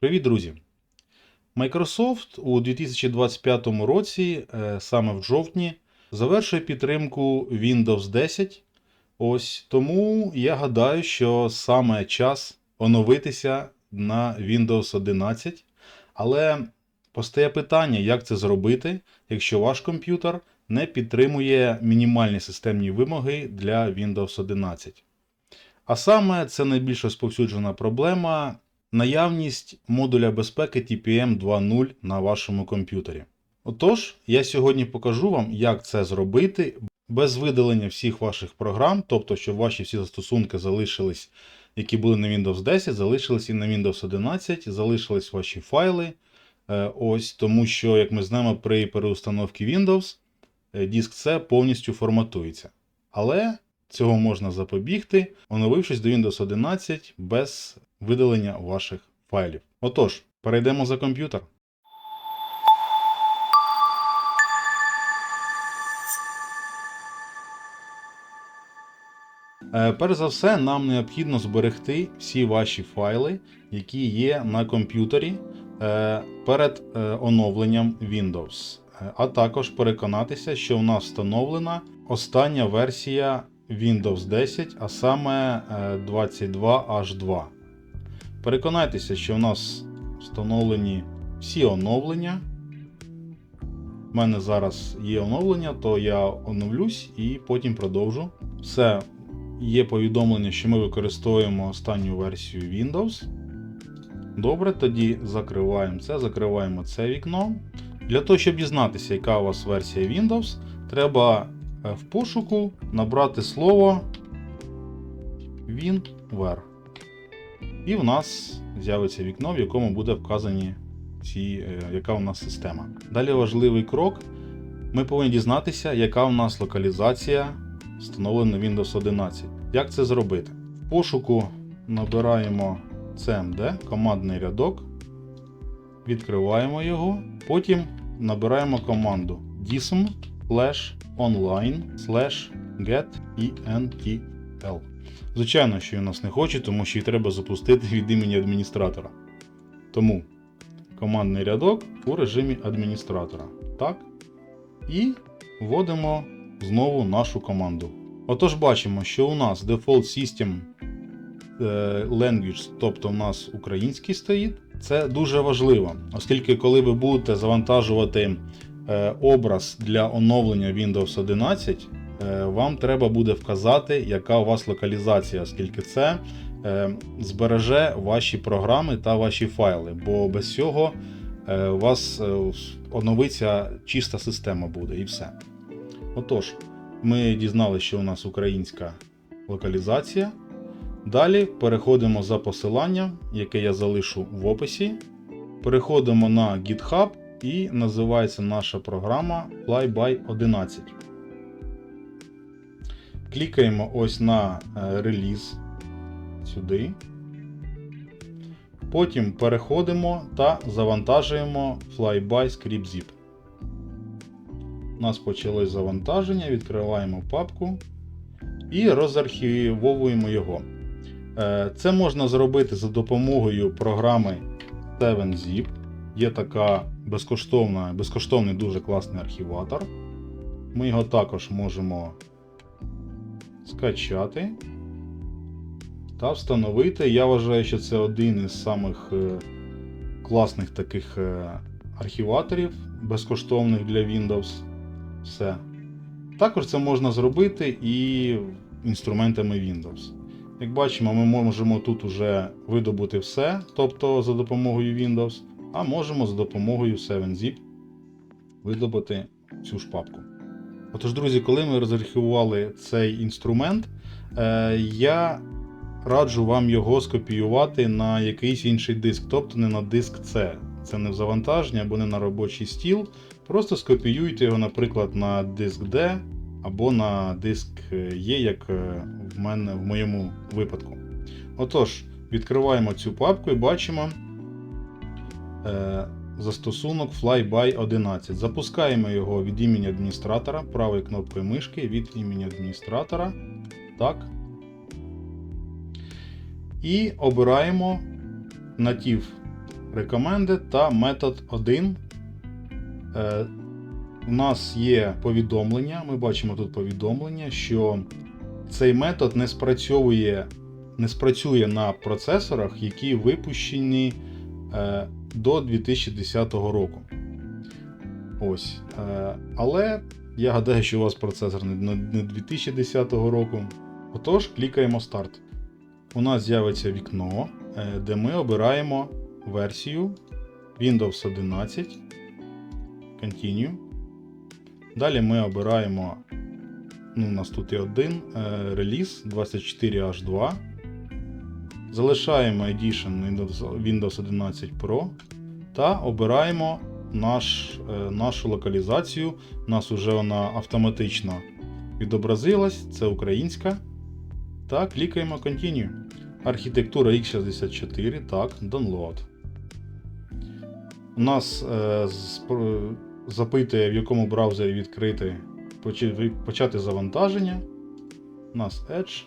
Привіт, друзі! Microsoft у 2025 році, е, саме в жовтні, завершує підтримку Windows 10. Ось тому я гадаю, що саме час оновитися на Windows 11. Але постає питання, як це зробити, якщо ваш комп'ютер не підтримує мінімальні системні вимоги для Windows 11. А саме це найбільш розповсюджена проблема наявність модуля безпеки TPM 2.0 на вашому комп'ютері. Отож, я сьогодні покажу вам, як це зробити без видалення всіх ваших програм, тобто, щоб ваші всі застосунки залишились, які були на Windows 10, залишились і на Windows 11, залишились ваші файли. Е, Ось тому, що, як ми знаємо, при переустановці Windows е, диск C повністю форматується. Але цього можна запобігти, оновившись до Windows 11 без видалення ваших файлів. Отож, перейдемо за комп'ютер. Е, Перш за все, нам необхідно зберегти всі ваші файли, які є на комп'ютері е, перед е, оновленням Windows. А також переконатися, що у нас встановлена остання версія Windows 10, а саме е, 22H2. Переконайтеся, що у нас встановлені всі оновлення. У мене зараз є оновлення, то я оновлюсь і потім продовжу. Все, є повідомлення, що ми використовуємо останню версію Windows. Добре, тоді закриваємо це, закриваємо це вікно. Для того, щоб дізнатися, яка у вас версія Windows, треба е, в пошуку набрати слово WinWare. І в нас з'явиться вікно, в якому буде вказані ці, е, яка у нас система. Далі важливий крок. Ми повинні дізнатися, яка у нас локалізація встановлена Windows 11. Як це зробити? В пошуку набираємо CMD, командний рядок, відкриваємо його, потім набираємо команду dism slash online slash get entl. Звичайно, що він нас не хоче, тому що її треба запустити від імені адміністратора. Тому командний рядок у режимі адміністратора. Так. І вводимо знову нашу команду. Отож, бачимо, що у нас Default System е, Language, тобто у нас український стоїть. Це дуже важливо, оскільки, коли ви будете завантажувати образ для оновлення Windows 11, е, вам треба буде вказати, яка у вас локалізація, оскільки це е, збереже ваші програми та ваші файли, бо без цього е, у вас е, оновиться чиста система буде і все. Отож, ми дізналися, що у нас українська локалізація. Далі переходимо за посиланням, яке я залишу в описі. Переходимо на GitHub і називається наша програма Flyby 11. Клікаємо ось на е, реліз сюди. Потім переходимо та завантажуємо Flyby ScriptZip. У нас почалось завантаження, відкриваємо папку і розархівовуємо його. Е, Це можна зробити за допомогою програми 7zip. Є така безкоштовна, безкоштовний дуже класний архіватор. Ми його також можемо скачати та встановити. Я вважаю, що це один із самих е, класних таких е, архіваторів безкоштовних для Windows. Все. Також це можна зробити і інструментами Windows. Як бачимо, ми можемо тут уже видобути все, тобто за допомогою Windows, а можемо за допомогою 7zip видобути цю ж папку. Отож, друзі, коли ми розархівували цей інструмент, е, я раджу вам його скопіювати на якийсь інший диск, тобто не на диск C. Це не в завантаження або не на робочий стіл. Просто скопіюйте його, наприклад, на диск D або на диск E, як е, в мене в моєму випадку. Отож, відкриваємо цю папку і бачимо застосунок Flyby 11. Запускаємо його від імені адміністратора правою кнопкою мишки від імені адміністратора. Так. І обираємо натив Recommended та метод 1. Е, у нас є повідомлення. Ми бачимо тут повідомлення, що цей метод не спрацьовує, не спрацює на процесорах, які випущені е, до 2010 року. Ось. Е, але я гадаю, що у вас процесор не не 2010 року. Отож, клікаємо старт. У нас з'явиться вікно, е, де ми обираємо версію Windows 11. Continue. Далі ми обираємо. Ну, у нас тут є один е, реліз 24H2. Залишаємо Edition Windows, Windows 11 Pro та обираємо наш, е, нашу локалізацію. У нас вже вона автоматично відобразилась, це українська. Та клікаємо Continue. Архітектура x64, так, Download. У нас е, запитує, в якому браузері відкрити почати завантаження. У нас Edge.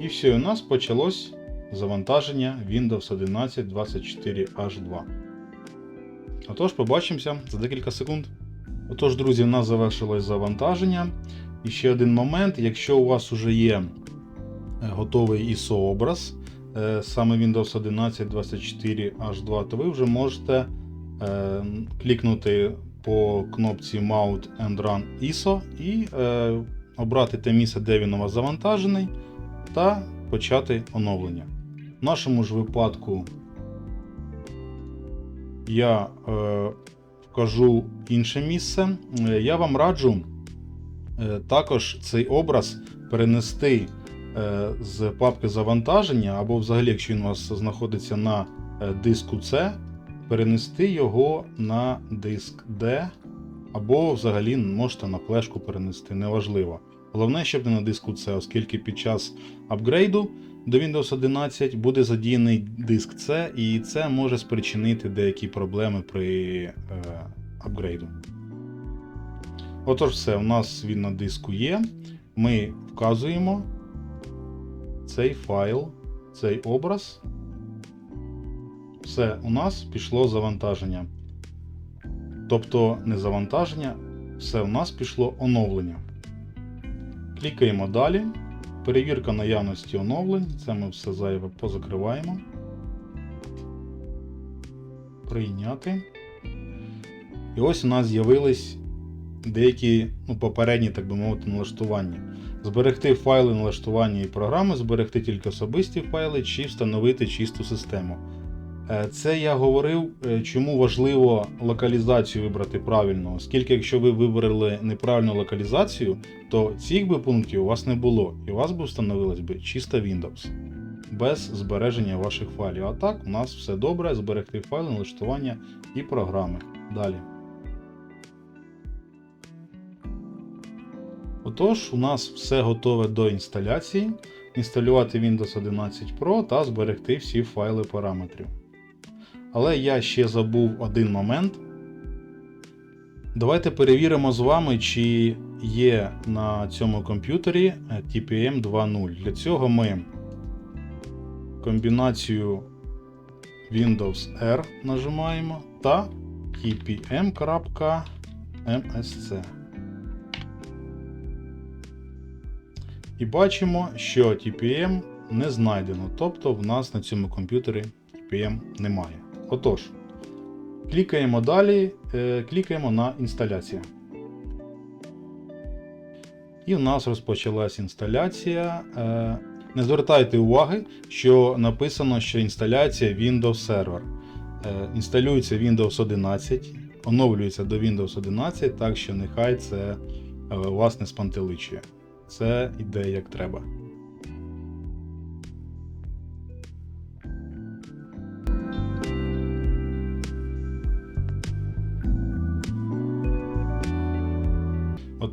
І все, у нас почалось завантаження Windows 11 24H2. Отож, побачимося за декілька секунд. Отож, друзі, у нас завершилось завантаження. І ще один момент: якщо у вас вже є е, готовий ISO-образ, е, саме Windows 11 24H2, то ви вже можете е, клікнути по кнопці Mount and Run ISO і обрати те місце, де він у вас завантажений, та почати оновлення. В нашому ж випадку я е, вкажу інше місце. Е, Я вам раджу е, також цей образ перенести е, з папки завантаження, або взагалі, якщо він у вас знаходиться на е, диску C, перенести його на диск D, або взагалі можете на флешку перенести, неважливо. Головне, щоб не на диску C, оскільки під час апгрейду до Windows 11 буде задіяний диск C, і це може спричинити деякі проблеми при е, апгрейду. Отож, все, у нас він на диску є. Ми вказуємо цей файл, цей образ. Все, у нас пішло завантаження. Тобто не завантаження, все у нас пішло оновлення. Клікаємо далі. Перевірка наявності оновлень. Це ми все зайве позакриваємо. Прийняти. І ось у нас з'явились деякі ну, попередні, так би мовити, налаштування. Зберегти файли налаштування і програми, зберегти тільки особисті файли чи встановити чисту систему. Е, Це я говорив, е, чому важливо локалізацію вибрати правильно, оскільки якщо ви вибрали неправильну локалізацію, то цих би пунктів у вас не було, і у вас би встановилась би чиста Windows без збереження ваших файлів. А так, у нас все добре, зберегти файли, налаштування і програми. Далі. Отож, у нас все готове до інсталяції. Інсталювати Windows 11 Pro та зберегти всі файли параметрів. Але я ще забув один момент. Давайте перевіримо з вами, чи є на цьому комп'ютері TPM 2.0. Для цього ми комбінацію Windows R нажимаємо та tpm.msc. І бачимо, що TPM не знайдено, тобто в нас на цьому комп'ютері TPM немає. Отож, клікаємо далі, е, клікаємо на інсталяцію. І в нас розпочалась інсталяція. Е, Не звертайте уваги, що написано, що інсталяція Windows Server. Е, Інсталюється Windows 11, оновлюється до Windows 11, так що нехай це вас не спантеличує. Це іде як треба.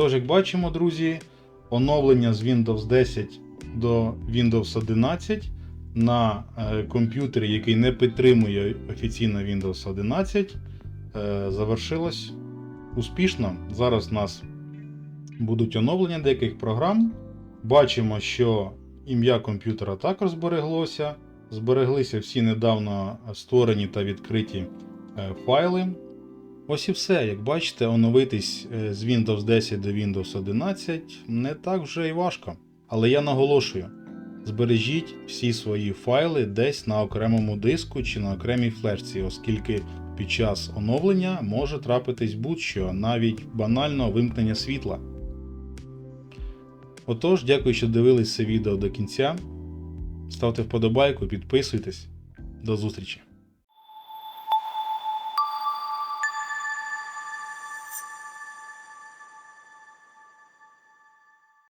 Отож, як бачимо, друзі, оновлення з Windows 10 до Windows 11 на е, комп'ютері, який не підтримує офіційно Windows 11, е, завершилось успішно. Зараз у нас будуть оновлення деяких програм. Бачимо, що ім'я комп'ютера також збереглося. збереглися всі недавно створені та відкриті е, файли. Ось і все. Як бачите, оновитись е, з Windows 10 до Windows 11 не так вже і важко. Але я наголошую: збережіть всі свої файли десь на окремому диску чи на окремій флешці, оскільки під час оновлення може трапитись будь-що, навіть банально вимкнення світла. Отож, дякую, що дивились це відео до кінця. Ставте вподобайку, підписуйтесь. До зустрічі!